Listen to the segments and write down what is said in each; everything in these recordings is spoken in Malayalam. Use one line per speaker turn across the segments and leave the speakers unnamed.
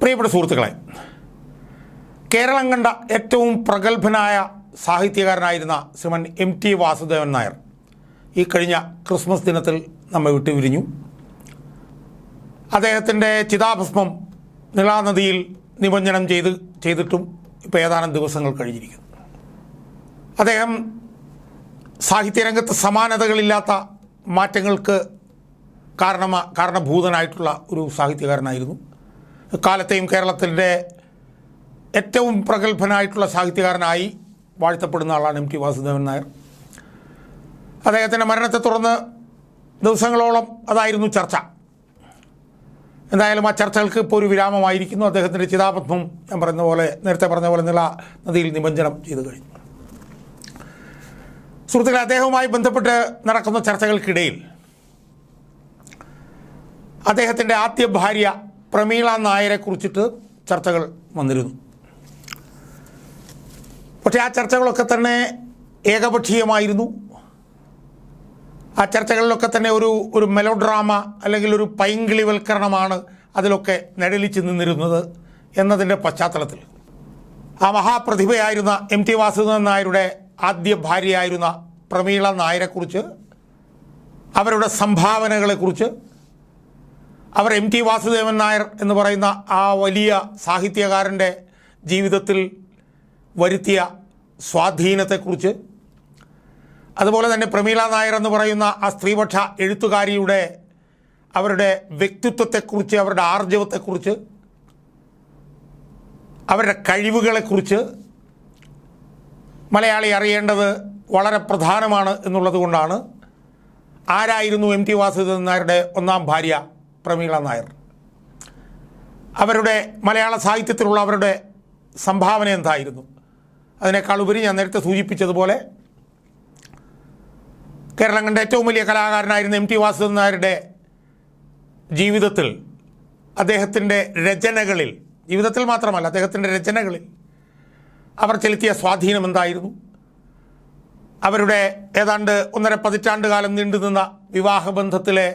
പ്രിയപ്പെട്ട സുഹൃത്തുക്കളെ കേരളം കണ്ട ഏറ്റവും പ്രഗത്ഭനായ സാഹിത്യകാരനായിരുന്ന ശ്രീമൻ എം ടി വാസുദേവൻ നായർ ഈ കഴിഞ്ഞ ക്രിസ്മസ് ദിനത്തിൽ നമ്മെ വിട്ടുപിരിഞ്ഞു. അദ്ദേഹത്തിന്റെ ചിതാഭസ്മം നിളാനദിയിൽ നിമജ്ജനം ചെയ്ത് ചെയ്തിട്ടും ഇപ്പോൾ ഏതാനും ദിവസങ്ങൾ കഴിഞ്ഞിരിക്കുന്നു. അദ്ദേഹം സാഹിത്യരംഗത്ത് സമാനതകളില്ലാത്ത മാറ്റങ്ങൾക്ക് കാരണമാ കാരണഭൂതനായിട്ടുള്ള ഒരു സാഹിത്യകാരനായിരുന്നു. കാലത്തെയും കേരളത്തിന്റെ ഏറ്റവും പ്രഗത്ഭനായിട്ടുള്ള സാഹിത്യകാരനായി വാഴ്ത്തപ്പെടുന്ന ആളാണ് എം ടി വാസുദേവൻ നായർ. അദ്ദേഹത്തിന്റെ മരണത്തെ തുടർന്ന് ദിവസങ്ങളോളം അതായിരുന്നു ചർച്ച. എന്തായാലും ആ ചർച്ചകൾക്ക് ഇപ്പോൾ ഒരു വിരാമമായിരിക്കുന്നു. അദ്ദേഹത്തിന്റെ ചിതാപത്മം ഞാൻ പറഞ്ഞ പോലെ നേരത്തെ പറഞ്ഞ പോലെ നില നദിയിൽ നിമഞ്ജനം ചെയ്തു കഴിഞ്ഞു. സുഹൃത്തുക്കളെ അദ്ദേഹവുമായി ബന്ധപ്പെട്ട് നടക്കുന്ന ചർച്ചകൾക്കിടയിൽ അദ്ദേഹത്തിന്റെ ആദ്യ ഭാര്യ പ്രമീള നായരെ കുറിച്ചിട്ട് ചർച്ചകൾ വന്നിരുന്നു. പക്ഷേ ആ ചർച്ചകളൊക്കെ തന്നെ ഏകപക്ഷീയമായിരുന്നു. ആ ചർച്ചകളിലൊക്കെ തന്നെ ഒരു ഒരു മെലോഡ്രാമ അല്ലെങ്കിൽ ഒരു പൈങ്കിളിവൽക്കരണമാണ് അതിലൊക്കെ നിഴലിച്ച് നിന്നിരുന്നത് എന്നതിന്റെ പശ്ചാത്തലത്തിൽ. ആ മഹാപ്രതിഭയായിരുന്ന എം ടി വാസുദേവൻ നായരുടെ ആദ്യ ഭാര്യയായിരുന്ന പ്രമീള നായരെക്കുറിച്ച് അവരുടെ സംഭാവനകളെക്കുറിച്ച് അവർ എം ടി വാസുദേവൻ നായർ എന്ന് പറയുന്ന ആ വലിയ സാഹിത്യകാരന്റെ ജീവിതത്തിൽ വരുത്തിയ സ്വാധീനത്തെക്കുറിച്ച്. അതുപോലെ തന്നെ പ്രമീള നായർ എന്ന് പറയുന്ന ആ സ്ത്രീപക്ഷ എഴുത്തുകാരിയുടെ അവരുടെ വ്യക്തിത്വത്തെക്കുറിച്ച് അവരുടെ ആർജവത്തെക്കുറിച്ച് അവരുടെ കഴിവുകളെക്കുറിച്ച് മലയാളി അറിയേണ്ടത് വളരെ പ്രധാനമാണ് എന്നുള്ളത് കൊണ്ടാണ്. ആരായിരുന്നു എം ടി വാസുദേവൻ നായരുടെ ഒന്നാം ഭാര്യ? പ്രമീള നായർ. അവരുടെ മലയാള സാഹിത്യത്തിലുള്ള അവരുടെ സംഭാവന എന്തായിരുന്നു? അതിനേക്കാൾ ഉപരി ഞാൻ നേരത്തെ സൂചിപ്പിച്ചതുപോലെ കേരളം കണ്ട ഏറ്റവും വലിയ കലാകാരനായിരുന്ന എം ടി വാസുദേവൻ നായരുടെ ജീവിതത്തിൽ അദ്ദേഹത്തിന്റെ രചനകളിൽ ജീവിതത്തിൽ മാത്രമല്ല അദ്ദേഹത്തിന്റെ രചനകളിൽ അവർ ചെലുത്തിയ സ്വാധീനം എന്തായിരുന്നു? അവരുടെ ഏതാണ്ട് ഒന്നര പതിറ്റാണ്ട് കാലം നീണ്ടുനിന്ന വിവാഹബന്ധത്തിലെ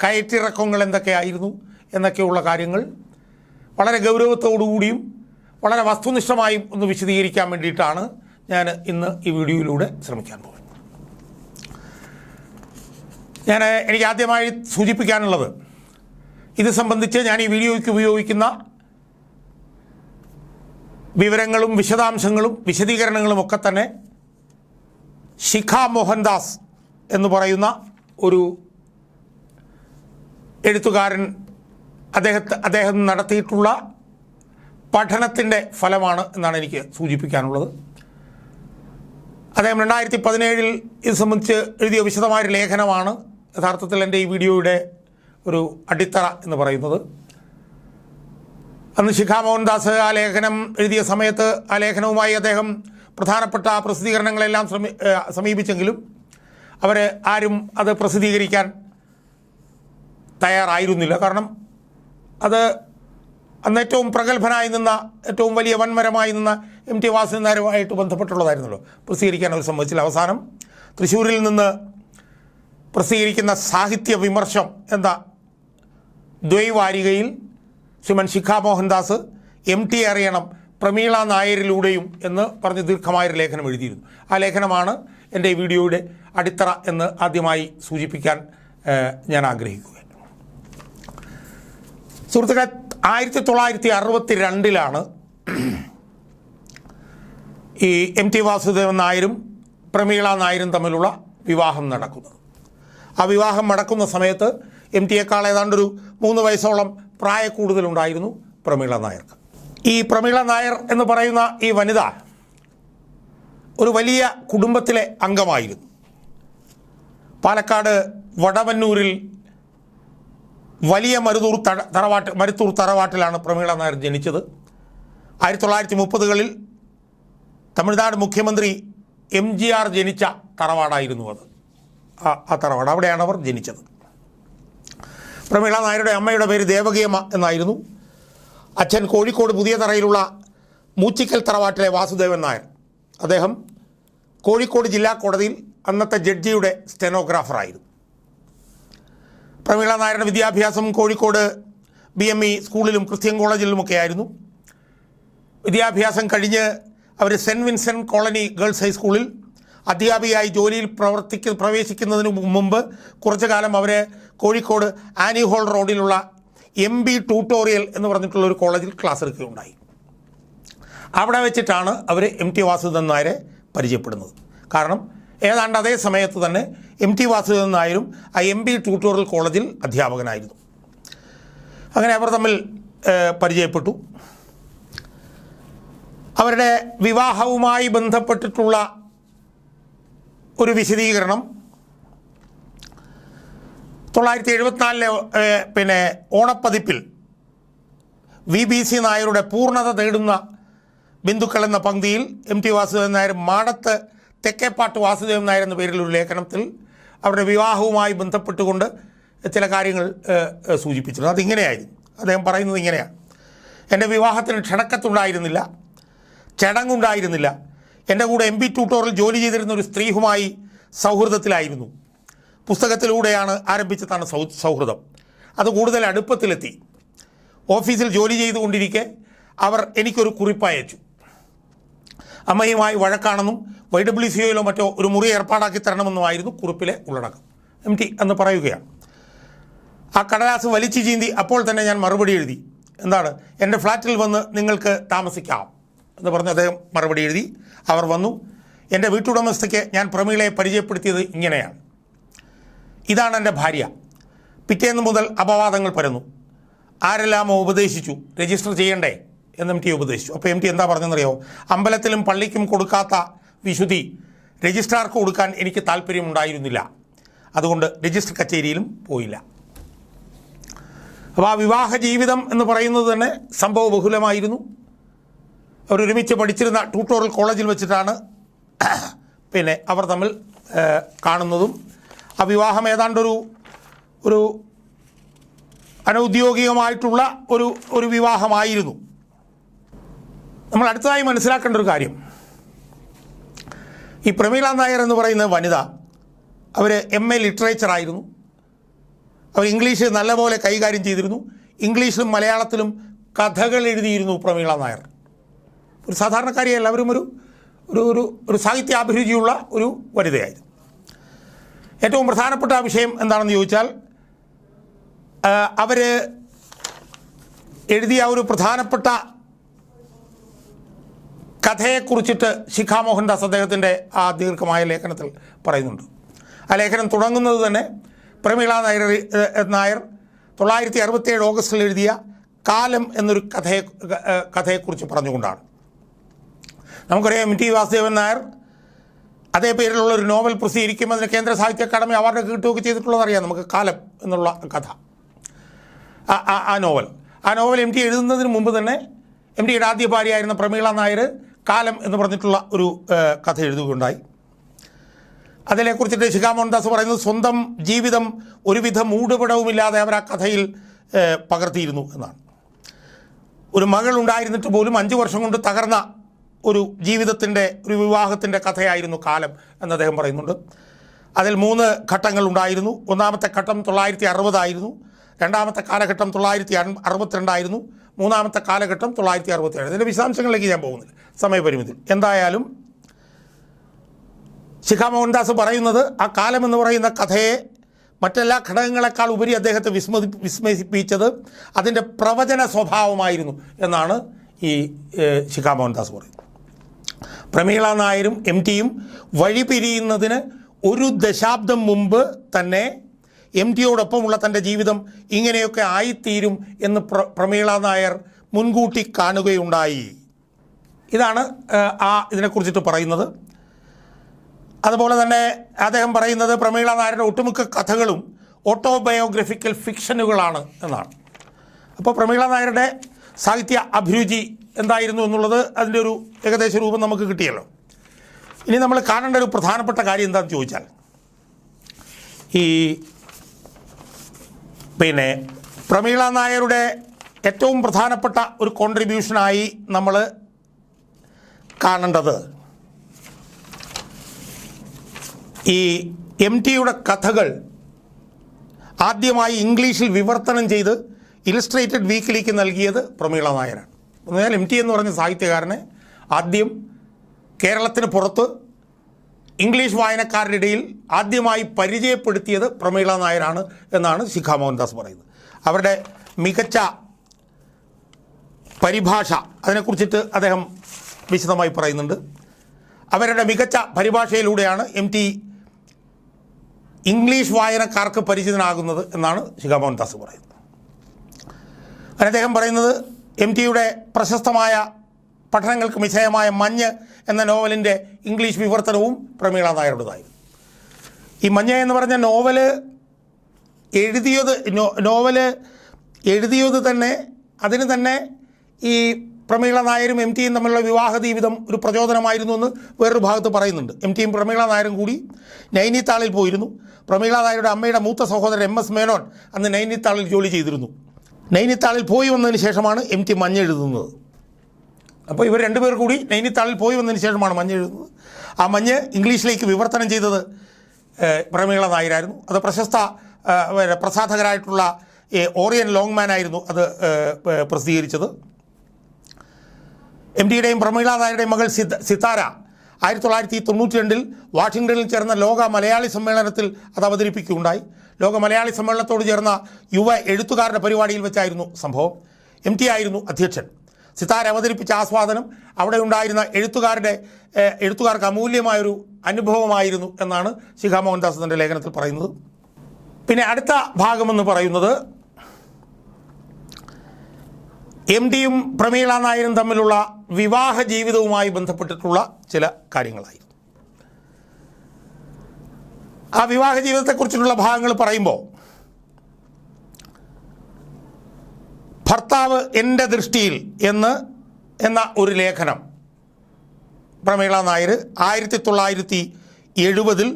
കയറ്റിറക്കങ്ങൾ എന്തൊക്കെയായിരുന്നു എന്നൊക്കെയുള്ള കാര്യങ്ങൾ വളരെ ഗൗരവത്തോടുകൂടിയും വളരെ വസ്തുനിഷ്ഠമായും ഒന്ന് വിശദീകരിക്കാൻ വേണ്ടിയിട്ടാണ് ഞാൻ ഇന്ന് ഈ വീഡിയോയിലൂടെ ശ്രമിക്കാൻ പോകുന്നത്. ഞാൻ എനിക്ക് ആദ്യമായി സൂചിപ്പിക്കാനുള്ളത് ഇത് സംബന്ധിച്ച് ഞാൻ ഈ വീഡിയോയ്ക്ക് ഉപയോഗിക്കുന്ന വിവരങ്ങളും വിശദാംശങ്ങളും വിശദീകരണങ്ങളും ഒക്കെ തന്നെ ശിഖ മോഹൻദാസ് എന്ന് പറയുന്ന ഒരു എഴുത്തുകാരൻ അദ്ദേഹത്തെ അദ്ദേഹം നടത്തിയിട്ടുള്ള പഠനത്തിന്റെ ഫലമാണ് എന്നാണ് എനിക്ക് സൂചിപ്പിക്കാനുള്ളത്. അദ്ദേഹം രണ്ടായിരത്തി പതിനേഴിൽ ഇത് സംബന്ധിച്ച് എഴുതിയ വിശദമായൊരു ലേഖനമാണ്. യഥാർത്ഥത്തിൽ എന്റെ ഈ വീഡിയോയുടെ ഒരു അടിത്തറ എന്ന് പറയുന്നത്. അന്ന് ശിഖാ മോഹൻദാസ് ആ ലേഖനം എഴുതിയ സമയത്ത് ആ ലേഖനവുമായി അദ്ദേഹം പ്രധാനപ്പെട്ട പ്രസിദ്ധീകരണങ്ങളെല്ലാം സമീപിച്ചെങ്കിലും അവർ ആരും അത് പ്രസിദ്ധീകരിക്കാൻ തയ്യാറായിരുന്നില്ല. കാരണം അത് അന്ന് ഏറ്റവും പ്രഗത്ഭനായി നിന്ന ഏറ്റവും വലിയ വൻമരമായി നിന്ന എം ടി വാസുദേവനാരുമായിട്ട് ബന്ധപ്പെട്ടുള്ളതായിരുന്നല്ലോ. പ്രസിദ്ധീകരിക്കാൻ അവർ സംബന്ധിച്ചില്ല അവസാനം തൃശ്ശൂരിൽ നിന്ന് പ്രസിദ്ധീകരിക്കുന്ന സാഹിത്യ വിമർശം എന്ന ദ്വൈവാരികയിൽ ശ്രീമൻ ശിഖ മോഹൻദാസ് എം ടി അറിയണം പ്രമീള നായരിലൂടെയും എന്ന് പറഞ്ഞ് ദീർഘമായൊരു ലേഖനം എഴുതിയിരുന്നു. ആ ലേഖനമാണ് എന്റെ വീഡിയോയുടെ അടിത്തറ എന്ന് ആദ്യമായി സൂചിപ്പിക്കാൻ ഞാൻ ആഗ്രഹിക്കുക സുഹൃത്തുക്കളെ ആയിരത്തി തൊള്ളായിരത്തി അറുപത്തി രണ്ടിലാണ് ഈ എം ടി വാസുദേവൻ നായരും പ്രമീള നായരും തമ്മിലുള്ള വിവാഹം നടക്കുന്നത്. ആ വിവാഹം നടക്കുന്ന സമയത്ത് എം ടിയേക്കാൾ ഏതാണ്ടൊരു മൂന്ന് വയസ്സോളം പ്രായ കൂടുതലുണ്ടായിരുന്നു പ്രമീള നായർക്ക് ഈ പ്രമീള നായർ എന്ന് പറയുന്ന ഈ വനിത ഒരു വലിയ കുടുംബത്തിലെ അംഗമായിരുന്നു. പാലക്കാട് വടവന്നൂരിൽ വലിയ മരുതൂർ തറവാട്ട് മരുത്തൂർ തറവാട്ടിലാണ് പ്രമീള നായർ ജനിച്ചത്. ആയിരത്തി തൊള്ളായിരത്തി മുപ്പതുകളിൽ തമിഴ്നാട് മുഖ്യമന്ത്രി എം ജി ആർ ജനിച്ച തറവാടായിരുന്നു അത്. ആ തറവാട് അവിടെയാണ് അവർ ജനിച്ചത്. പ്രമീള നായരുടെ അമ്മയുടെ പേര് ദേവകിയമ്മ എന്നായിരുന്നു. അച്ഛൻ കോഴിക്കോട് പുതിയ തറയിലുള്ള മൂച്ചിക്കൽ തറവാട്ടിലെ വാസുദേവൻ നായർ. അദ്ദേഹം കോഴിക്കോട് ജില്ലാ കോടതിയിൽ അന്നത്തെ ജഡ്ജിയുടെ സ്റ്റെനോഗ്രാഫറായിരുന്നു. പ്രമീള നായരുടെ വിദ്യാഭ്യാസം കോഴിക്കോട് ബി എം ഇ സ്കൂളിലും ക്രിസ്ത്യൻ കോളേജിലുമൊക്കെ ആയിരുന്നു വിദ്യാഭ്യാസം കഴിഞ്ഞ് അവർ സെന്റ് വിൻസെന്റ് കോളനി ഗേൾസ് ഹൈസ്കൂളിൽ അധ്യാപികയായി ജോലിയിൽ പ്രവർത്തിക്ക പ്രവേശിക്കുന്നതിന് മുമ്പ് കുറച്ചു കാലം അവരെ കോഴിക്കോട് ആനി ഹോൾ റോഡിലുള്ള എം ബി ട്യൂട്ടോറിയൽ എന്ന് പറഞ്ഞിട്ടുള്ള ഒരു കോളേജിൽ ക്ലാസ് എടുക്കുകയുണ്ടായി. അവിടെ വെച്ചിട്ടാണ് അവർ എം ടി വാസുദേവൻ നായരെ പരിചയപ്പെടുന്നത്. കാരണം ഏതാണ്ട് അതേ സമയത്ത് തന്നെ എം ടി വാസുദേവൻ നായരും ആ എം ബി ട്യൂട്ടോറിയൽ കോളേജിൽ അധ്യാപകനായിരുന്നു. അങ്ങനെ അവർ തമ്മിൽ പരിചയപ്പെട്ടു. അവരുടെ വിവാഹവുമായി ബന്ധപ്പെട്ടിട്ടുള്ള ഒരു വിശദീകരണം തൊള്ളായിരത്തി എഴുപത്തിനാലിലെ പിന്നെ ഓണപ്പതിപ്പിൽ വി ബി സി നായരുടെ പൂർണത തേടുന്ന ബിന്ദുക്കൾ എന്ന പങ്ക്തിയിൽ എം ടി വാസുദേവൻ നായർ മാടത്ത് തെക്കേപ്പാട്ട് വാസുദേവൻ നായർ എന്ന പേരിൽ ഒരു ലേഖനത്തിൽ അവരുടെ വിവാഹവുമായി ബന്ധപ്പെട്ടുകൊണ്ട് ചില കാര്യങ്ങൾ സൂചിപ്പിച്ചിരുന്നു അതിങ്ങനെയായിരുന്നു അദ്ദേഹം പറയുന്നത് ഇങ്ങനെയാണ് എന്റെ വിവാഹത്തിന് ക്ഷണക്കത്തുണ്ടായിരുന്നില്ല. ചടങ്ങുണ്ടായിരുന്നില്ല. എന്റെ കൂടെ എം പി ട്യൂട്ടോറിൽ ജോലി ചെയ്തിരുന്ന ഒരു സ്ത്രീയുമായി സൗഹൃദത്തിലായിരുന്നു. പുസ്തകത്തിലൂടെയാണ് ആരംഭിച്ചതാണ് സൗ സൗഹൃദം. അത് കൂടുതൽ അടുപ്പത്തിലെത്തി. ഓഫീസിൽ ജോലി ചെയ്തുകൊണ്ടിരിക്കെ അവർ എനിക്കൊരു കുറിപ്പ് അയച്ചു. അമ്മയുമായി വഴക്കാണെന്നും വൈ ഡബ്ല്യു സിഒയിലോ മറ്റോ ഒരു മുറി ഏർപ്പാടാക്കി തരണമെന്നുമായിരുന്നു കുറിപ്പിലെ ഉള്ളടക്കം. എം ടി എന്ന് പറയുകയാണ്. ആ കടലാസ് വലിച്ചു ചീന്തി അപ്പോൾ തന്നെ ഞാൻ മറുപടി എഴുതി. എന്താണ്? എന്റെ ഫ്ലാറ്റിൽ വന്ന് നിങ്ങൾക്ക് താമസിക്കാം എന്ന് പറഞ്ഞ് അദ്ദേഹം മറുപടി എഴുതി. അവർ വന്നു. എന്റെ വീട്ടുടമസ്ഥയ്ക്ക് ഞാൻ പ്രമീളയെ പരിചയപ്പെടുത്തിയത് ഇങ്ങനെയാണ്. ഇതാണ് എന്റെ ഭാര്യ. പിറ്റേന്ന് മുതൽ അപവാദങ്ങൾ പരന്നു. ആരെല്ലാമോ ഉപദേശിച്ചു? രജിസ്റ്റർ ചെയ്യണ്ടേ? എന്ന് എം ടി ഉപദേശിച്ചു. അപ്പോൾ എം ടി എന്താ പറഞ്ഞെന്നറിയോ അമ്പലത്തിലും പള്ളിക്കും കൊടുക്കാത്ത വിശുദ്ധി രജിസ്ട്രാർക്ക് കൊടുക്കാൻ എനിക്ക് താല്പര്യമുണ്ടായിരുന്നില്ല. അതുകൊണ്ട് രജിസ്റ്റർ കച്ചേരിയിലും പോയില്ല. അപ്പോൾ ആ വിവാഹ ജീവിതം എന്ന് പറയുന്നത് തന്നെ സംഭവ ബഹുലമായിരുന്നു. അവർ ഒരുമിച്ച് പഠിച്ചിരുന്ന ട്യൂട്ടോറിയൽ കോളേജിൽ വെച്ചിട്ടാണ് പിന്നെ അവർ തമ്മിൽ കാണുന്നതും. ആ വിവാഹം ഏതാണ്ടൊരു ഒരു അനൗദ്യോഗികമായിട്ടുള്ള ഒരു ഒരു വിവാഹമായിരുന്നു. നമ്മൾ അടുത്തതായി മനസ്സിലാക്കേണ്ട ഒരു കാര്യം. ഈ പ്രമീള നായർ എന്ന് പറയുന്ന വനിത അവർ എം എ ലിറ്ററേച്ചറായിരുന്നു അവർ ഇംഗ്ലീഷ് നല്ലപോലെ കൈകാര്യം ചെയ്തിരുന്നു. ഇംഗ്ലീഷിലും മലയാളത്തിലും കഥകൾ എഴുതിയിരുന്നു പ്രമീള നായർ. ഒരു സാധാരണക്കാരിയല്ല അവരും ഒരു ഒരു ഒരു ഒരു സാഹിത്യാഭിരുചിയുള്ള ഒരു വനിതയായിരുന്നു. ഏറ്റവും പ്രധാനപ്പെട്ട വിഷയം എന്താണെന്ന് ചോദിച്ചാൽ അവർ എഴുതിയ ഒരു പ്രധാനപ്പെട്ട കഥയെക്കുറിച്ചിട്ട് ശിഖാ മോഹൻദാസ് അദ്ദേഹത്തിന്റെ ആ ദീർഘമായ ലേഖനത്തിൽ പറയുന്നുണ്ട്. ആ ലേഖനം തുടങ്ങുന്നത് തന്നെ പ്രമീള നായർ നായർ തൊള്ളായിരത്തി അറുപത്തിയേഴ് ഓഗസ്റ്റിൽ എഴുതിയ കാലം എന്നൊരു കഥയെ കഥയെക്കുറിച്ച് പറഞ്ഞുകൊണ്ടാണ്. നമുക്കറിയാം എം ടി വാസുദേവൻ നായർ അതേ പേരിലുള്ള ഒരു നോവൽ പ്രസിദ്ധീകരിക്കും അതിന് കേന്ദ്ര സാഹിത്യ അക്കാദമി അവാർഡ് കിട്ടുകയൊക്കെ ചെയ്തിട്ടുള്ളതറിയാം നമുക്ക് കാലം എന്നുള്ള കഥ. ആ നോവൽ. ആ നോവൽ എം ടി എഴുതുന്നതിന് മുമ്പ് തന്നെ എം ടിയുടെ ആദ്യ ഭാര്യയായിരുന്ന പ്രമീള നായർ കാലം എന്ന് പറഞ്ഞിട്ടുള്ള ഒരു കഥ എഴുതുകയുണ്ടായി. അതിനെക്കുറിച്ചിട്ട് ശിഖാ മോഹൻദാസ് പറയുന്നത് സ്വന്തം ജീവിതം ഒരുവിധ മൂടുപടവുമില്ലാതെ അവർ ആ കഥയിൽ പകർത്തിയിരുന്നു എന്നാണ്. ഒരു മകൾ ഉണ്ടായിരുന്നിട്ട് പോലും അഞ്ച് വർഷം കൊണ്ട് തകർന്ന ഒരു ജീവിതത്തിന്റെ ഒരു വിവാഹത്തിന്റെ കഥയായിരുന്നു കാലം എന്ന് അദ്ദേഹം പറയുന്നുണ്ട്. അതിൽ മൂന്ന് ഘട്ടങ്ങൾ ഉണ്ടായിരുന്നു. ഒന്നാമത്തെ ഘട്ടം തൊള്ളായിരത്തി അറുപതായിരുന്നു. രണ്ടാമത്തെ കാലഘട്ടം തൊള്ളായിരത്തി അറുപത്തിരണ്ടായിരുന്നു. മൂന്നാമത്തെ കാലഘട്ടം തൊള്ളായിരത്തി അറുപത്തിയേഴ് ഇതിന്റെ വിശദാംശങ്ങളിലേക്ക് ഞാൻ പോകുന്നില്ല. സമയപരിമിതി. എന്തായാലും ശിഖാ മോഹൻദാസ് പറയുന്നത് ആ കാലം എന്ന് പറയുന്ന കഥയെ മറ്റെല്ലാ ഘടകങ്ങളെക്കാൾ ഉപരി അദ്ദേഹത്തെ വിസ്മതി വിസ്മയിപ്പിച്ചത് അതിന്റെ പ്രവചന സ്വഭാവമായിരുന്നു എന്നാണ് ഈ ശിഖാ മോഹൻദാസ് പറയുന്നത്. പ്രമീള നായരും എം ടിയും വഴിപിരിയുന്നതിന് ഒരു ദശാബ്ദം മുമ്പ് തന്നെ എം ടിയോടൊപ്പമുള്ള തന്റെ ജീവിതം ഇങ്ങനെയൊക്കെ ആയിത്തീരും എന്ന് പ്ര പ്രമീള നായർ മുൻകൂട്ടി കാണുകയുണ്ടായി. ഇതാണ് ആ ഇതിനെക്കുറിച്ചിട്ട് പറയുന്നത്. അതുപോലെ തന്നെ അദ്ദേഹം പറയുന്നത് പ്രമീള നായരുടെ ഒട്ടുമിക്ക കഥകളും ഓട്ടോബയോഗ്രഫിക്കൽ ഫിക്ഷനുകളാണ് എന്നാണ്. അപ്പോൾ പ്രമീള നായരുടെ സാഹിത്യ അഭിരുചി എന്തായിരുന്നു എന്നുള്ളത് അതിന്റെ ഒരു ഏകദേശ രൂപം നമുക്ക് കിട്ടിയല്ലോ. ഇനി നമ്മൾ കാണേണ്ട ഒരു പ്രധാനപ്പെട്ട കാര്യം എന്താണെന്ന് ചോദിച്ചാൽ ഈ പിന്നെ പ്രമീള നായരുടെ ഏറ്റവും പ്രധാനപ്പെട്ട ഒരു കോൺട്രിബ്യൂഷനായി നമ്മൾ കാണേണ്ടത് ഈ എം ടിയുടെ കഥകൾ ആദ്യമായി ഇംഗ്ലീഷിൽ വിവർത്തനം ചെയ്ത് ഇലസ്ട്രേറ്റഡ് വീക്കിലേക്ക് നൽകിയത് പ്രമീള നായരാണ്. എന്നാൽ എം ടി എന്ന് പറഞ്ഞ സാഹിത്യകാരനെ ആദ്യം കേരളത്തിന് പുറത്ത് ഇംഗ്ലീഷ് വായനക്കാരുടെ ഇടയിൽ ആദ്യമായി പരിചയപ്പെടുത്തിയത് പ്രമീള നായരാണ് എന്നാണ് ശിഖ മോഹൻദാസ് പറയുന്നത്. അവരുടെ മികച്ച പരിഭാഷ അതിനെക്കുറിച്ചിട്ട് അദ്ദേഹം വിശദമായി പറയുന്നുണ്ട്. അവരുടെ മികച്ച പരിഭാഷയിലൂടെയാണ് എം ടി ഇംഗ്ലീഷ് വായനക്കാർക്ക് പരിചിതനാകുന്നത് എന്നാണ് ശിഖ മോഹൻദാസ് പറയുന്നത്. അതിനദ്ദേഹം പറയുന്നത് എം ടിയുടെ പ്രശസ്തമായ പഠനങ്ങൾക്ക് വിധേയമായ മഞ്ഞ് എന്ന നോവലിന്റെ ഇംഗ്ലീഷ് വിവർത്തനവും പ്രമീള നായരുടേതായിരുന്നു. ഈ മഞ്ഞ എന്ന് പറഞ്ഞ നോവൽ എഴുതിയത് നോവൽ എഴുതിയത് തന്നെ അതിന് തന്നെ ഈ പ്രമീള നായരും എം ടിയും തമ്മിലുള്ള വിവാഹ ജീവിതം ഒരു പ്രചോദനമായിരുന്നു എന്ന് വേറൊരു ഭാഗത്ത് പറയുന്നുണ്ട്. എം ടിയും പ്രമീള നായരും കൂടി നൈനിത്താളിൽ പോയിരുന്നു. പ്രമീള നായരുടെ അമ്മയുടെ മൂത്ത സഹോദരൻ എം എസ് മേനോൻ അന്ന് നൈനിത്താളിൽ ജോലി ചെയ്തിരുന്നു. നൈനിത്താളിൽ പോയി വന്നതിന് ശേഷമാണ് എം ടി മഞ്ഞ് എഴുതുന്നത്. അപ്പോൾ ഇവർ രണ്ടുപേർ കൂടി നൈനിത്താളിൽ പോയി വന്നതിന് ശേഷമാണ് മഞ്ഞ് എഴുതുന്നത്. ആ മഞ്ഞ് ഇംഗ്ലീഷിലേക്ക് വിവർത്തനം ചെയ്തത് പ്രമീള നായരായിരുന്നു. അത് പ്രശസ്ത പ്രസാധകരായിട്ടുള്ള ഓറിയൻ ലോങ് മാൻ ആയിരുന്നു അത് പ്രസിദ്ധീകരിച്ചത്. എം ഡിയുടെയും പ്രമീള നായരുടെയും മകൾ സിതാര ആയിരത്തി തൊള്ളായിരത്തി തൊണ്ണൂറ്റി രണ്ടിൽ വാഷിങ്ടണിൽ ചേർന്ന ലോക മലയാളി സമ്മേളനത്തിൽ അത് അവതരിപ്പിക്കുകയുണ്ടായി. ലോക മലയാളി സമ്മേളനത്തോട് ചേർന്ന യുവ എഴുത്തുകാരുടെ പരിപാടിയിൽ വെച്ചായിരുന്നു സംഭവം. എം ടി ആയിരുന്നു അധ്യക്ഷൻ. സിതാര അവതരിപ്പിച്ച ആസ്വാദനം അവിടെ ഉണ്ടായിരുന്ന എഴുത്തുകാരുടെ എഴുത്തുകാർക്ക് അമൂല്യമായൊരു അനുഭവമായിരുന്നു എന്നാണ് ശിഖാ മോഹൻദാസ് തന്റെ ലേഖനത്തിൽ പറയുന്നത്. പിന്നെ അടുത്ത ഭാഗമെന്ന് പറയുന്നത് എം ഡിയും പ്രമീള നായരും തമ്മിലുള്ള വിവാഹ ജീവിതവുമായി ബന്ധപ്പെട്ടിട്ടുള്ള ചില കാര്യങ്ങളായിരുന്നു ആ വിവാഹ ജീവിതത്തെക്കുറിച്ചിട്ടുള്ള ഭാഗങ്ങൾ പറയുമ്പോൾ ഭർത്താവ് എന്റെ ദൃഷ്ടിയിൽ എന്ന് എന്ന ഒരു ലേഖനം. പ്രമീള നായർ ആയിരത്തി തൊള്ളായിരത്തി എഴുപതിൽ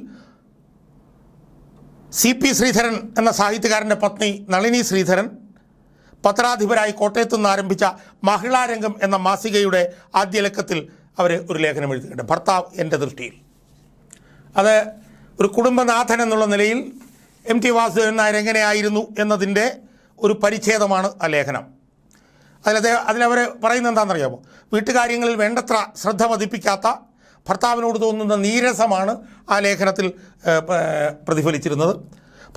സി പി ശ്രീധരൻ എന്ന സാഹിത്യകാരന്റെ പത്നി നളിനി ശ്രീധരൻ പത്രാധിപരായി കോട്ടയത്തു നിന്ന് ആരംഭിച്ച മഹിളാരംഗം എന്ന മാസികയുടെ ആദ്യ ലക്കത്തിൽ അവർ ഒരു ലേഖനം എഴുതിയിട്ടുണ്ട്. ഭർത്താവ് എന്റെ ദൃഷ്ടിയിൽ. അത് ഒരു കുടുംബനാഥൻ എന്നുള്ള നിലയിൽ എം ടി വാസുദേവൻ നായർ എങ്ങനെയായിരുന്നു എന്നതിന്റെ ഒരു പരിച്ഛേദമാണ് ആ ലേഖനം. അതിലത് അതിലവർ പറയുന്നത് എന്താണെന്നറിയാമോ? വീട്ടുകാര്യങ്ങളിൽ വേണ്ടത്ര ശ്രദ്ധ പതിപ്പിക്കാത്ത ഭർത്താവിനോട് തോന്നുന്ന നീരസമാണ് ആ ലേഖനത്തിൽ പ്രതിഫലിച്ചിരുന്നത്.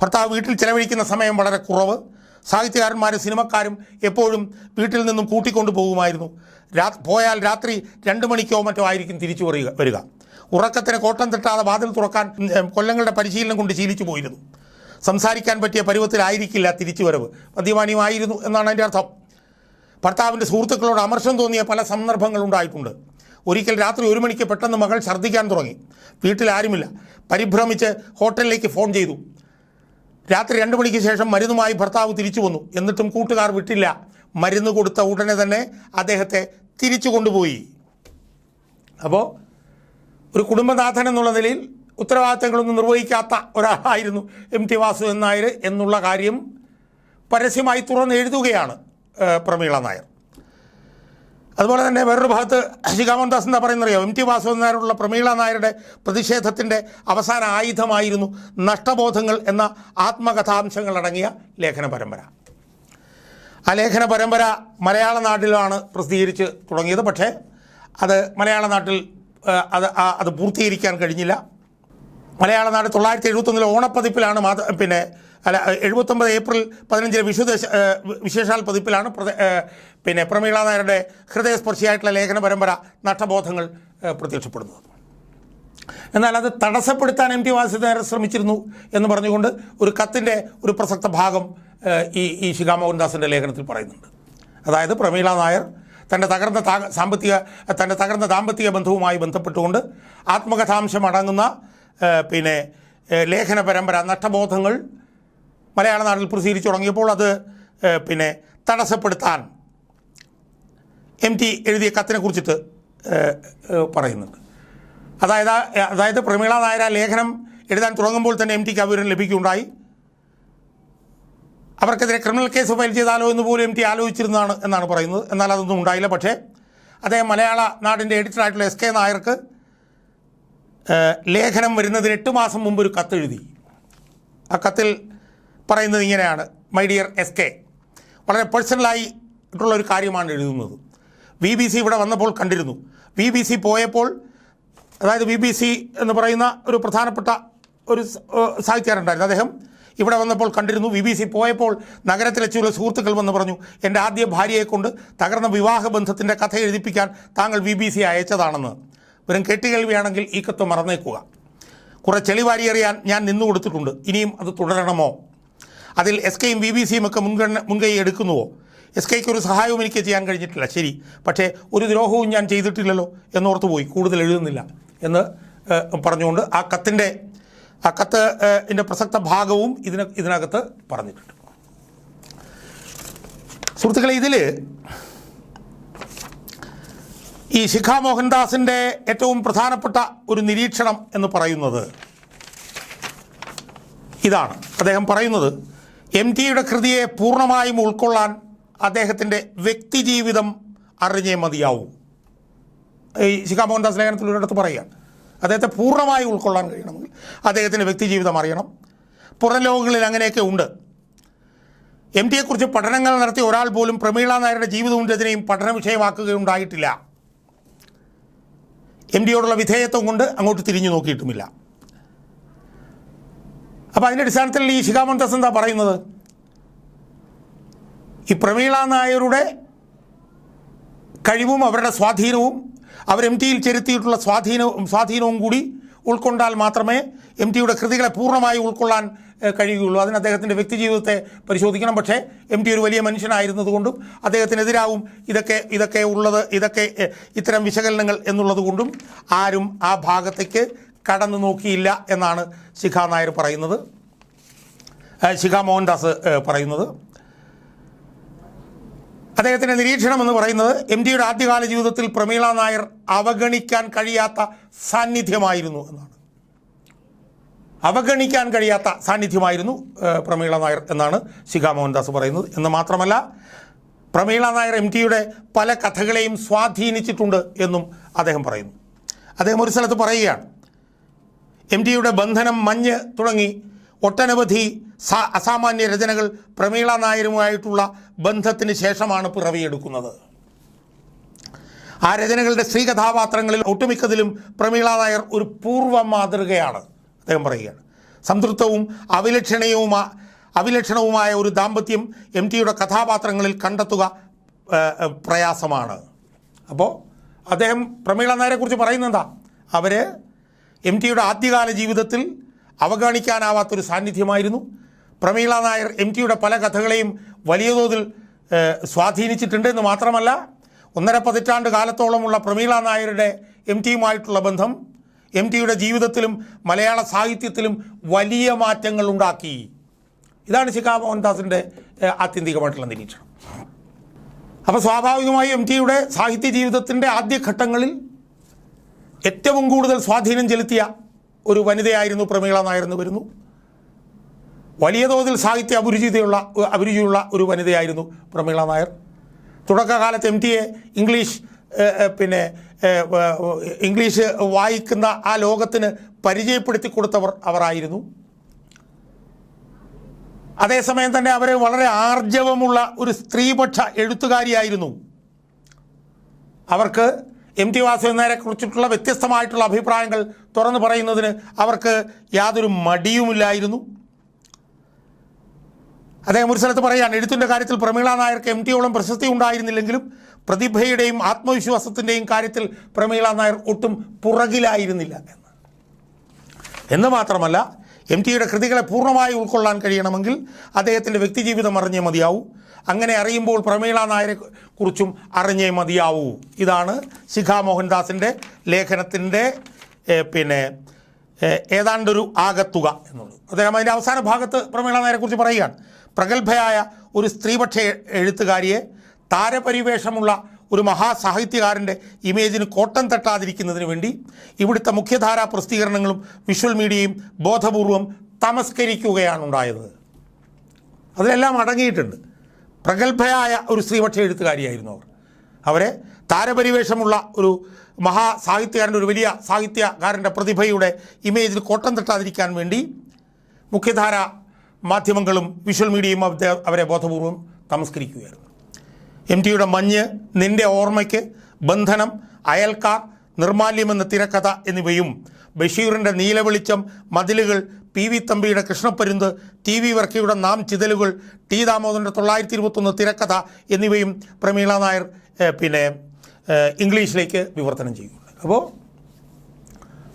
ഭർത്താവ് വീട്ടിൽ ചെലവഴിക്കുന്ന സമയം വളരെ കുറവ്. സാഹിത്യകാരന്മാരും സിനിമക്കാരും എപ്പോഴും വീട്ടിൽ നിന്നും കൂട്ടിക്കൊണ്ടു പോകുമായിരുന്നു. രാ പോയാൽ രാത്രി രണ്ട് മണിക്കോ മറ്റോ ആയിരിക്കും തിരിച്ചു വരിക വരിക. ഉറക്കത്തിന് കോട്ടം തട്ടാതെ വാതിൽ തുറക്കാൻ കൊല്ലങ്ങളുടെ പരിശീലനം കൊണ്ട് ശീലിച്ചു പോയിരുന്നു. സംസാരിക്കാൻ പറ്റിയ പരുവത്തിലായിരിക്കില്ല തിരിച്ചുവരവ്. മദ്യപാനിയുമായിരുന്നു എന്നാണ് അതിന്റെ അർത്ഥം. ഭർത്താവിന്റെ സുഹൃത്തുക്കളോട് അമർഷം തോന്നിയ പല സന്ദർഭങ്ങളുണ്ടായിട്ടുണ്ട്. ഒരിക്കൽ രാത്രി ഒരു മണിക്ക് പെട്ടെന്ന് മകൾ ഛർദ്ദിക്കാൻ തുടങ്ങി. വീട്ടിൽ ആരുമില്ല. പരിഭ്രമിച്ച് ഹോട്ടലിലേക്ക് ഫോൺ ചെയ്തു. രാത്രി രണ്ട് മണിക്ക് ശേഷം മരുന്നുമായി ഭർത്താവ് തിരിച്ചു വന്നു. എന്നിട്ടും കൂട്ടുകാർ വിട്ടില്ല. മരുന്ന് കൊടുത്ത ഉടനെ തന്നെ അദ്ദേഹത്തെ തിരിച്ചു കൊണ്ടുപോയി. അപ്പോൾ ഒരു കുടുംബനാഥൻ എന്നുള്ള നിലയിൽ ഉത്തരവാദിത്തങ്ങളൊന്നും നിർവഹിക്കാത്ത ഒരാളായിരുന്നു എം ടി വാസു നായർ എന്നുള്ള കാര്യം പരസ്യമായി തുറന്ന് എഴുതുകയാണ് പ്രമീള നായർ. അതുപോലെ തന്നെ വേറൊരു ഭാഗത്ത് ശിഖാമോഹൻദാസ് എന്താ പറയുന്നറിയോ? എം ടി വാസുദേവൻ നായരുള്ള പ്രമീള നായരുടെ പ്രതിഷേധത്തിന്റെ അവസാന ആയുധമായിരുന്നു നഷ്ടബോധങ്ങൾ എന്ന ആത്മകഥാംശങ്ങളടങ്ങിയ ലേഖന പരമ്പര. ആ ലേഖന പരമ്പര മലയാള നാട്ടിലാണ് പ്രസിദ്ധീകരിച്ച് തുടങ്ങിയത്. പക്ഷേ അത് മലയാള നാട്ടിൽ അത് അത് പൂർത്തീകരിക്കാൻ കഴിഞ്ഞില്ല. മലയാള നാട് തൊള്ളായിരത്തി എഴുപത്തൊന്നിലെ ഓണപ്പതിപ്പിലാണ് മാത പിന്നെ അല്ല എഴുപത്തൊമ്പത് ഏപ്രിൽ പതിനഞ്ചിലെ വിശുദ്ധ വിശേഷാൽ പതിപ്പിലാണ് പിന്നെ പ്രമീള നായരുടെ ഹൃദയസ്പർശിയായിട്ടുള്ള ലേഖന പരമ്പര നഷ്ടബോധങ്ങൾ പ്രത്യക്ഷപ്പെടുന്നത്. എന്നാൽ അത് തടസ്സപ്പെടുത്താൻ എം ടി വാസുദേവൻ ശ്രമിച്ചിരുന്നു എന്ന് പറഞ്ഞുകൊണ്ട് ഒരു കത്തിന്റെ ഒരു പ്രസക്ത ഭാഗം ഈ ഈ ശിഖാമോഹൻദാസിന്റെ ലേഖനത്തിൽ പറയുന്നുണ്ട്. അതായത് പ്രമീള നായർ തന്റെ തകർന്ന സാമ്പത്തിക തന്റെ തകർന്ന ദാമ്പത്തിക ബന്ധവുമായി ബന്ധപ്പെട്ടുകൊണ്ട് ആത്മകഥാംശം അടങ്ങുന്ന പിന്നെ ലേഖന പരമ്പര നഷ്ടബോധങ്ങൾ മലയാള നാട്ടിൽ പ്രസിദ്ധീകരിച്ചു തുടങ്ങിയപ്പോൾ അത് പിന്നെ തടസ്സപ്പെടുത്താൻ എം ടി എഴുതിയ കത്തിനെ കുറിച്ചിട്ട് പറയുന്നുണ്ട്. അതായത് അതായത് പ്രമീള നായർ ലേഖനം എഴുതാൻ തുടങ്ങുമ്പോൾ തന്നെ എം ടിക്ക് വിവരം ലഭിക്കുകയുണ്ടായി. അവർക്കെതിരെ ക്രിമിനൽ കേസ് ഫയൽ ചെയ്താലോ എന്ന് പോലും എം ടി ആലോചിച്ചിരുന്നതാണ് എന്നാണ് പറയുന്നത്. എന്നാൽ അതൊന്നും ഉണ്ടായില്ല. പക്ഷേ അദ്ദേഹം മലയാള നാടിന്റെ എഡിറ്ററായിട്ടുള്ള എസ് കെ നായർക്ക് ലേഖനം വരുന്നതിന് എട്ട് മാസം മുമ്പ് ഒരു കത്തെഴുതി ആ കത്തിൽ പറയുന്നത് ഇങ്ങനെയാണ്. മൈ ഡിയർ എസ് കെ വളരെ പേഴ്സണലായിട്ടുള്ള ഒരു കാര്യമാണ് എഴുതുന്നത്. വി ബി സി ഇവിടെ വന്നപ്പോൾ കണ്ടിരുന്നു. വി ബി സി പോയപ്പോൾ അതായത് വി ബി സി എന്ന് പറയുന്ന ഒരു പ്രധാനപ്പെട്ട ഒരു സാഹിത്യകാരുണ്ടായിരുന്നു അദ്ദേഹം ഇവിടെ വന്നപ്പോൾ കണ്ടിരുന്നു. വി ബി സി പോയപ്പോൾ നഗരത്തിലെ ചില സുഹൃത്തുക്കൾ വന്ന് പറഞ്ഞു എന്റെ ആദ്യ ഭാര്യയെക്കൊണ്ട് തകർന്ന വിവാഹ ബന്ധത്തിന്റെ കഥ എഴുതിപ്പിക്കാൻ താങ്കൾ വി ബി സി അയച്ചതാണെന്ന്. വെറും കേട്ടുകേൾവിയാണെങ്കിൽ ഈ കത്ത് മറന്നേക്കുക. കുറെ ചെളിവാരി അറിയാൻ ഞാൻ നിന്നു കൊടുത്തിട്ടുണ്ട്. ഇനിയും അത് തുടരണമോ? അതിൽ എസ് കെയും ബി ബി സിയും ഒക്കെ മുൻഗണന മുൻകൈ എടുക്കുന്നുവോ? എസ് കെയ്ക്ക് ഒരു സഹായവും എനിക്ക് ചെയ്യാൻ കഴിഞ്ഞിട്ടില്ല. ശരി. പക്ഷേ ഒരു ദ്രോഹവും ഞാൻ ചെയ്തിട്ടില്ലല്ലോ എന്നോർത്ത് പോയി. കൂടുതൽ എഴുതുന്നില്ല എന്ന് പറഞ്ഞുകൊണ്ട് ആ കത്തിന്റെ ആ കത്ത് എന്റെ പ്രസക്ത ഭാഗവും ഇതിന് ഇതിനകത്ത് പറഞ്ഞിട്ടുണ്ട്. സുഹൃത്തുക്കളെ ഇതിൽ ഈ ശിഖ മോഹൻദാസിന്റെ ഏറ്റവും പ്രധാനപ്പെട്ട ഒരു നിരീക്ഷണം എന്ന് പറയുന്നത് ഇതാണ്. അദ്ദേഹം പറയുന്നത് എം ടിയുടെ കൃതിയെ പൂർണമായും ഉൾക്കൊള്ളാൻ അദ്ദേഹത്തിന്റെ വ്യക്തിജീവിതം അറിഞ്ഞേ മതിയാവൂ. ഈ ശിഖ മോഹൻദാസ് ലേഖനത്തിൽ ഒരിടത്ത് പറയുകയാണ് അദ്ദേഹത്തെ പൂർണമായി ഉൾക്കൊള്ളാൻ കഴിയണമെങ്കിൽ അദ്ദേഹത്തിന്റെ വ്യക്തിജീവിതം അറിയണം. പുറം ലോകങ്ങളിൽ അങ്ങനെയൊക്കെ ഉണ്ട്. എം ടിയെക്കുറിച്ച് പഠനങ്ങൾ നടത്തിയ ഒരാൾ പോലും പ്രമീള നായരുടെ ജീവിതവും രചനയും പഠന വിഷയമാക്കുകയുണ്ടായിട്ടില്ല. എം ഡിയോടുള്ള വിധേയത്വം കൊണ്ട് അങ്ങോട്ട് തിരിഞ്ഞു നോക്കിയിട്ടുമില്ല. അപ്പോൾ അതിന്റെ അടിസ്ഥാനത്തിൽ ഈ ശിഖാമന്തസ് എന്താ പറയുന്നത്? ഈ പ്രമീള നായരുടെ കഴിവും അവരുടെ സ്വാധീനവും അവർ എം ടിയിൽ ചെലുത്തിയിട്ടുള്ള സ്വാധീനവും സ്വാധീനവും കൂടി ഉൾക്കൊണ്ടാൽ മാത്രമേ എം ടിയുടെ കൃതികളെ പൂർണമായി ഉൾക്കൊള്ളാൻ കഴിയുകയുള്ളൂ. അതിന് അദ്ദേഹത്തിന്റെ വ്യക്തി ജീവിതത്തെ പരിശോധിക്കണം. പക്ഷേ എം ടി ഒരു വലിയ മനുഷ്യനായിരുന്നതുകൊണ്ടും അദ്ദേഹത്തിനെതിരാവും ഇതൊക്കെ ഇതൊക്കെ ഉള്ളത് ഇതൊക്കെ ഇത്തരം വിശകലനങ്ങൾ എന്നുള്ളതുകൊണ്ടും ആരും ആ ഭാഗത്തേക്ക് കടന്നു നോക്കിയില്ല എന്നാണ് ശിഖ നായർ പറയുന്നത്. ശിഖ മോഹൻദാസ് പറയുന്നത്. അദ്ദേഹത്തിന്റെ നിരീക്ഷണം എന്ന് പറയുന്നത് എം ടിയുടെ ആദ്യകാല ജീവിതത്തിൽ പ്രമീള നായർ അവഗണിക്കാൻ കഴിയാത്ത സാന്നിധ്യമായിരുന്നു എന്നാണ്. അവഗണിക്കാൻ കഴിയാത്ത സാന്നിധ്യമായിരുന്നു പ്രമീള നായർ എന്നാണ് ശിഖാ മോഹൻദാസ് പറയുന്നത്. എന്ന് മാത്രമല്ല പ്രമീള നായർ എം ടിയുടെ പല കഥകളെയും സ്വാധീനിച്ചിട്ടുണ്ട് എന്നും അദ്ദേഹം പറയുന്നു. അദ്ദേഹം ഒരു സ്ഥലത്ത് പറയുകയാണ് എം ടിയുടെ ബന്ധനം മഞ്ഞ് തുടങ്ങി ഒട്ടനവധി അസാമാന്യ രചനകൾ പ്രമീള നായരുമായിട്ടുള്ള ബന്ധത്തിന് ശേഷമാണ് പിറവിയെടുക്കുന്നത്. ആ രചനകളുടെ സ്ത്രീ കഥാപാത്രങ്ങളിൽ ഒട്ടുമിക്കതിലും പ്രമീള നായർ ഒരു പൂർവ മാതൃകയാണ്. അദ്ദേഹം പറയുകയാണ്. സംതൃപ്തവും അവിലക്ഷണീയവുമാ അവിലക്ഷണവുമായ ഒരു ദാമ്പത്യം എം ടിയുടെ കഥാപാത്രങ്ങളിൽ കണ്ടെത്തുക പ്രയാസമാണ്. അപ്പോൾ അദ്ദേഹം പ്രമീള നായരെക്കുറിച്ച് പറയുന്നത് എന്താ അവർ എം ടിയുടെ ആദ്യകാല ജീവിതത്തിൽ അവഗണിക്കാനാവാത്തൊരു സാന്നിധ്യമായിരുന്നു. പ്രമീള നായർ എം ടിയുടെ പല കഥകളെയും വലിയ തോതിൽ സ്വാധീനിച്ചിട്ടുണ്ട് എന്ന് മാത്രമല്ല ഒന്നര പതിറ്റാണ്ട് കാലത്തോളമുള്ള പ്രമീള നായരുടെ എം ടിയുമായിട്ടുള്ള ബന്ധം എം ടിയുടെ ജീവിതത്തിലും മലയാള സാഹിത്യത്തിലും വലിയ മാറ്റങ്ങൾ ഉണ്ടാക്കി. ഇതാണ് ശിഖാ മോഹൻദാസിന്റെ ആത്യന്തികമായിട്ടുള്ള നിരീക്ഷണം. അപ്പോൾ സ്വാഭാവികമായി എം ടിയുടെ സാഹിത്യ ജീവിതത്തിന്റെ ആദ്യഘട്ടങ്ങളിൽ ഏറ്റവും കൂടുതൽ സ്വാധീനം ചെലുത്തിയ ഒരു വനിതയായിരുന്നു പ്രമീള നായർ എന്ന് വരുന്നു. വലിയ തോതിൽ സാഹിത്യ അഭിരുചിതയുള്ള അഭിരുചിയുള്ള ഒരു വനിതയായിരുന്നു പ്രമീള നായർ. തുടക്കകാലത്ത് എം ടിയെ ഇംഗ്ലീഷ് പിന്നെ ഇംഗ്ലീഷ് വായിക്കുന്ന ആ ലോകത്തിന് പരിചയപ്പെടുത്തി കൊടുത്തവർ അവരായിരുന്നു. അതേസമയം തന്നെ അവർ വളരെ ആർജവമുള്ള ഒരു സ്ത്രീപക്ഷ എഴുത്തുകാരിയായിരുന്നു. അവർക്ക് എം ടി വാസുദേവനെ കുറിച്ചിട്ടുള്ള വ്യത്യസ്തമായിട്ടുള്ള അഭിപ്രായങ്ങൾ തുറന്നു പറയുന്നതിന് അവർക്ക് യാതൊരു മടിയുമില്ലായിരുന്നു. അദ്ദേഹം ഒരു സ്ഥലത്ത് പറയുകയാണ് എഴുത്തിന്റെ കാര്യത്തിൽ പ്രമീള നായർക്ക് എം ടിയോളം പ്രശസ്തി ഉണ്ടായിരുന്നില്ലെങ്കിലും പ്രതിഭയുടെയും ആത്മവിശ്വാസത്തിന്റെയും കാര്യത്തിൽ പ്രമീള നായർ ഒട്ടും പുറകിലായിരുന്നില്ല എന്ന്. എന്ന് മാത്രമല്ല എം ടിയുടെ കൃതികളെ പൂർണമായി ഉൾക്കൊള്ളാൻ കഴിയണമെങ്കിൽ അദ്ദേഹത്തിന്റെ വ്യക്തിജീവിതം അറിഞ്ഞേ മതിയാവൂ. അങ്ങനെ അറിയുമ്പോൾ പ്രമീള നായരെ കുറിച്ചും അറിഞ്ഞേ മതിയാവൂ. ഇതാണ് ശിഖാ മോഹൻദാസിന്റെ ലേഖനത്തിന്റെ പിന്നെ ഏതാണ്ടൊരു ആകത്തുക എന്നുള്ളത്. അദ്ദേഹം അതിന്റെ അവസാന ഭാഗത്ത് പ്രമീള നായരെക്കുറിച്ച് പറയുകയാണ്. പ്രഗത്ഭയായ ഒരു സ്ത്രീപക്ഷ എഴുത്തുകാരിയെ താരപരിവേഷമുള്ള ഒരു മഹാസാഹിത്യകാരന്റെ ഇമേജിന് കോട്ടം തട്ടാതിരിക്കുന്നതിന് വേണ്ടി ഇവിടുത്തെ മുഖ്യധാരാ പ്രസിദ്ധീകരണങ്ങളും വിഷ്വൽ മീഡിയയും ബോധപൂർവം തമസ്കരിക്കുകയാണ് ഉണ്ടായത് അതിലെല്ലാം അടങ്ങിയിട്ടുണ്ട്. പ്രഗത്ഭയായ ഒരു സ്ത്രീപക്ഷ എഴുത്തുകാരിയായിരുന്നു അവർ. അവരെ താരപരിവേഷമുള്ള ഒരു മഹാസാഹിത്യകാരന്റെ ഒരു വലിയ സാഹിത്യകാരന്റെ പ്രതിഭയുടെ ഇമേജിൽ കോട്ടം തട്ടാതിരിക്കാൻ വേണ്ടി മുഖ്യധാര മാധ്യമങ്ങളും വിഷ്വൽ മീഡിയയും അവരെ ബോധപൂർവം തമസ്കരിക്കുകയായിരുന്നു. എം ടിയുടെ മഞ്ഞ് നിന്റെ ഓർമ്മയ്ക്ക് ബന്ധനം അയൽക്കാർ നിർമാല്യം എന്ന തിരക്കഥ എന്നിവയും ബഷീറിന്റെ നീലവെളിച്ചം മതിലുകൾ പി വി തമ്പിയുടെ കൃഷ്ണപ്പരുന്ത് ടി വി വർക്കിയുടെ നാം ചിതലുകൾ ടി ദാമോദരന്റെ തൊള്ളായിരത്തി ഇരുപത്തൊന്ന് തിരക്കഥ എന്നിവയും പ്രമീള നായർ പിന്നെ ഇംഗ്ലീഷിലേക്ക് വിവർത്തനം ചെയ്യുന്നുണ്ട്. അപ്പോൾ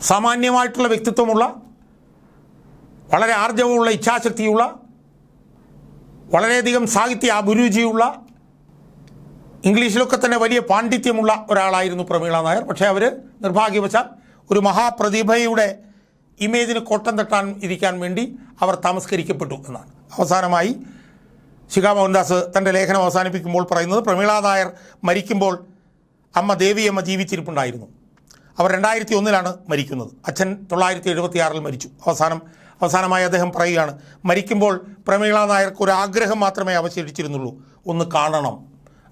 സാമാന്യമായിട്ടുള്ള വ്യക്തിത്വമുള്ള വളരെ ആർജവമുള്ള ഇച്ഛാശക്തിയുള്ള വളരെയധികം സാഹിത്യ അഭിരുചിയുള്ള ഇംഗ്ലീഷിലൊക്കെ തന്നെ വലിയ പാണ്ഡിത്യമുള്ള ഒരാളായിരുന്നു പ്രമീള നായർ. പക്ഷേ അവർ നിർഭാഗ്യവശാൽ ഒരു മഹാപ്രതിഭയുടെ ഇമേജിന് കോട്ടം തട്ടാൻ ഇരിക്കാൻ വേണ്ടി അവർ തമസ്കരിക്കപ്പെട്ടു എന്നാണ്. അവസാനമായി ശിഖാ മോഹൻദാസ് തന്റെ ലേഖനം അവസാനിപ്പിക്കുമ്പോൾ പറയുന്നത് പ്രമീള നായർ മരിക്കുമ്പോൾ അമ്മ ദേവിയമ്മ ജീവിച്ചിരിപ്പുണ്ടായിരുന്നു. അവർ രണ്ടായിരത്തി ഒന്നിലാണ് മരിക്കുന്നത്. അച്ഛൻ തൊള്ളായിരത്തി എഴുപത്തിയാറിൽ മരിച്ചു. അവസാനം അവസാനമായി അദ്ദേഹം പറയുകയാണ് മരിക്കുമ്പോൾ പ്രമീള നായർക്ക് ഒരു ആഗ്രഹം മാത്രമേ അവശേഷിച്ചിരുന്നുള്ളൂ. ഒന്ന് കാണണം.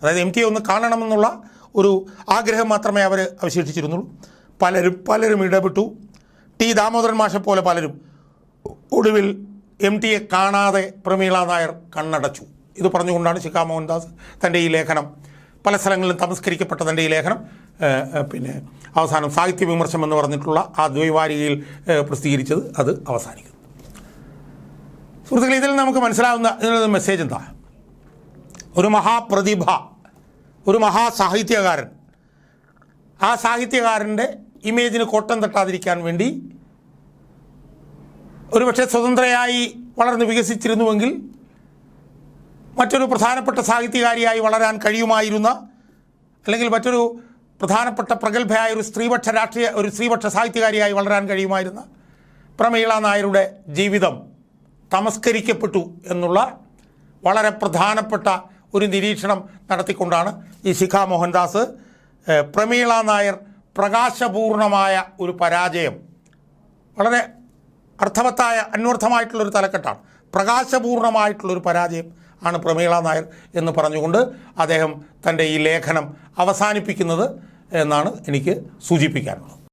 അതായത് എം ടി ഒന്ന് കാണണമെന്നുള്ള ഒരു ആഗ്രഹം മാത്രമേ അവർ അവശേഷിച്ചിരുന്നുള്ളൂ. പലരും പലരും ഇടപെട്ടു. ടി ദാമോദരൻ മാഷെ പോലെ പലരും ഒടുവിൽ എം ടിയെ കാണാതെ പ്രമീള നായർ കണ്ണടച്ചു. ഇത് പറഞ്ഞുകൊണ്ടാണ് ശിഖാ മോഹൻദാസ് തന്റെ ഈ ലേഖനം പല സ്ഥലങ്ങളിലും തമസ്കരിക്കപ്പെട്ട തന്റെ ഈ ലേഖനം പിന്നെ അവസാനം സാഹിത്യ വിമർശനം എന്ന് പറഞ്ഞിട്ടുള്ള ആ ദ്വൈവാരികയിൽ പ്രസിദ്ധീകരിച്ചത്. അത് അവസാനിക്കുന്നു. സുഹൃത്തുക്കളെ ഇതിൽ നമുക്ക് മനസ്സിലാവുന്ന ഇതിനൊരു മെസ്സേജ് എന്താ? ഒരു മഹാപ്രതിഭ ഒരു മഹാസാഹിത്യകാരൻ. ആ സാഹിത്യകാരന്റെ ഇമേജിന് കോട്ടം തട്ടാതിരിക്കാൻ വേണ്ടി ഒരുപക്ഷെ സ്വതന്ത്രയായി വളർന്ന് വികസിച്ചിരുന്നുവെങ്കിൽ മറ്റൊരു പ്രധാനപ്പെട്ട സാഹിത്യകാരിയായി വളരാൻ കഴിയുമായിരുന്ന അല്ലെങ്കിൽ മറ്റൊരു പ്രധാനപ്പെട്ട പ്രഗത്ഭയായ ഒരു സ്ത്രീപക്ഷ രാഷ്ട്രീയ ഒരു സ്ത്രീപക്ഷ സാഹിത്യകാരിയായി വളരാൻ കഴിയുമായിരുന്ന പ്രമീള നായരുടെ ജീവിതം തമസ്കരിക്കപ്പെട്ടു എന്നുള്ള വളരെ പ്രധാനപ്പെട്ട ഒരു നിരീക്ഷണം നടത്തിക്കൊണ്ടാണ് ഈ ശിഖ മോഹൻദാസ് പ്രമീള നായർ പ്രകാശപൂർണമായ ഒരു പരാജയം. വളരെ അർത്ഥവത്തായ അന്വർത്ഥമായിട്ടുള്ളൊരു തലക്കെട്ടാണ്. പ്രകാശപൂർണമായിട്ടുള്ളൊരു പരാജയം ആണ് പ്രമീള നായർ എന്ന് പറഞ്ഞുകൊണ്ട് അദ്ദേഹം തന്റെ ഈ ലേഖനം അവസാനിപ്പിക്കുന്നത് എന്നാണ് എനിക്ക് സൂചിപ്പിക്കാനുള്ളത്.